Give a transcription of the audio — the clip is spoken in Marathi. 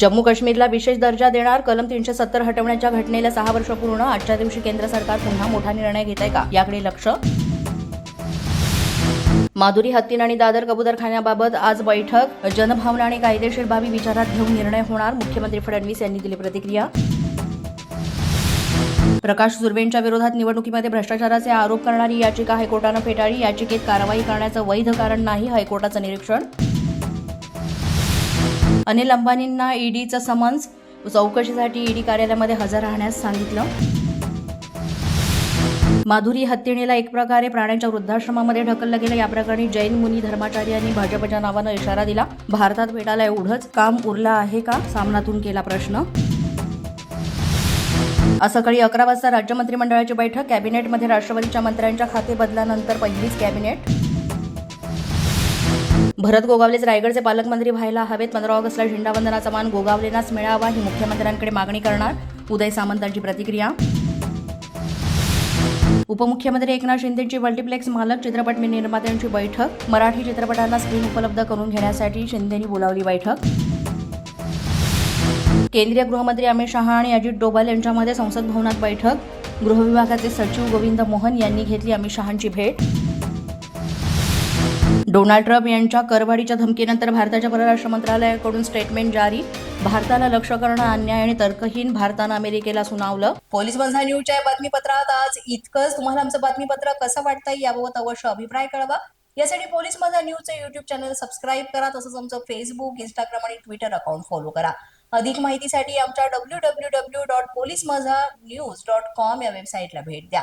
जम्मू काश्मीरला विशेष दर्जा देणार कलम तीनशे सत्तर हटवण्याच्या घटनेला सहा वर्ष पूर्ण. आजच्या दिवशी केंद्र सरकार पुन्हा मोठा निर्णय घेत आहे का? याकडे लक्ष. माधुरी हत्तीन आणि दादर कबुतरखान्याबाबत आज बैठक. जनभावना आणि कायदेशीर बाबी विचारात घेऊन निर्णय होणार मुख्यमंत्री फडणवीस यांनी दिली प्रतिक्रिया. प्रकाश सुर्वेंच्या विरोधात निवडणुकीमध्ये भ्रष्टाचाराचे आरोप करणारी याचिका हायकोर्टानं फेटाळली. याचिकेत कारवाई करण्याचं वैध कारण नाही हायकोर्टाचं निरीक्षण. अनिल अंबानींना ईडीचं समन्स. चौकशीसाठी ईडी कार्यालयामध्ये हजर राहण्यास सांगितलं. माधुरी हत्तीणीला एक प्रकारे प्राण्यांच्या वृद्धाश्रमामध्ये ढकललं गेलं. या प्रकरणी जैन मुनी धर्माचार्यांनी भाजपच्या नावानं इशारा दिला. भारतात भेटायला एवढंच काम उरलं आहे का? सामनातून केला प्रश्न. आज सकाळी अकरा वाजता राज्य मंत्रिमंडळाची बैठक. कॅबिनेटमध्ये राष्ट्रवादीच्या मंत्र्यांच्या खाते बदलानंतर पहिलीच कॅबिनेट. भरत गोगावलेच रायगडचे पालकमंत्री व्हायला हवेत. पंधरा ऑगस्टला झेंडावंदनाचा मान गोगावलेनाच मिळावा ही मुख्यमंत्र्यांकडे मागणी करणार उदय सामंतांची प्रतिक्रिया. उपमुख्यमंत्री एकनाथ शिंदेची मल्टिप्लेक्स मालक चित्रपट निर्मात्यांची बैठक. मराठी चित्रपटांना स्क्रीन उपलब्ध करून घेण्यासाठी शिंदेनी बोलावली बैठक. केंद्रीय गृहमंत्री अमित शहा आणि अजित डोभाल यांच्यामध्ये संसद भवनात बैठक. गृहविभागाचे सचिव गोविंद मोहन यांनी घेतली अमित शहांची भेट. डोनाल्ड ट्रम्प यांच्या करवाढीच्या धमकीनंतर भारताच्या परराष्ट्र मंत्रालयाकडून स्टेटमेंट जारी. भारताला लक्ष करणं अन्याय आणि तर्कहीन भारतानं अमेरिकेला सुनावलं. पोलीस बंधा न्यूजच्या बातमीपत्रात आज इतकंच. तुम्हाला आमचं बातमीपत्र कसं वाटतंय याबाबत अवश्य अभिप्राय कळवा. यासाठी पोलीस माझा न्यूजचं युट्यूब चॅनल सबस्क्राईब करा तसंच आमचं फेसबुक इंस्टाग्राम आणि ट्विटर अकाउंट फॉलो करा. अधिक माहितीसाठी आमच्या W W W dot police Majha news dot com या वेबसाईटला भेट द्या.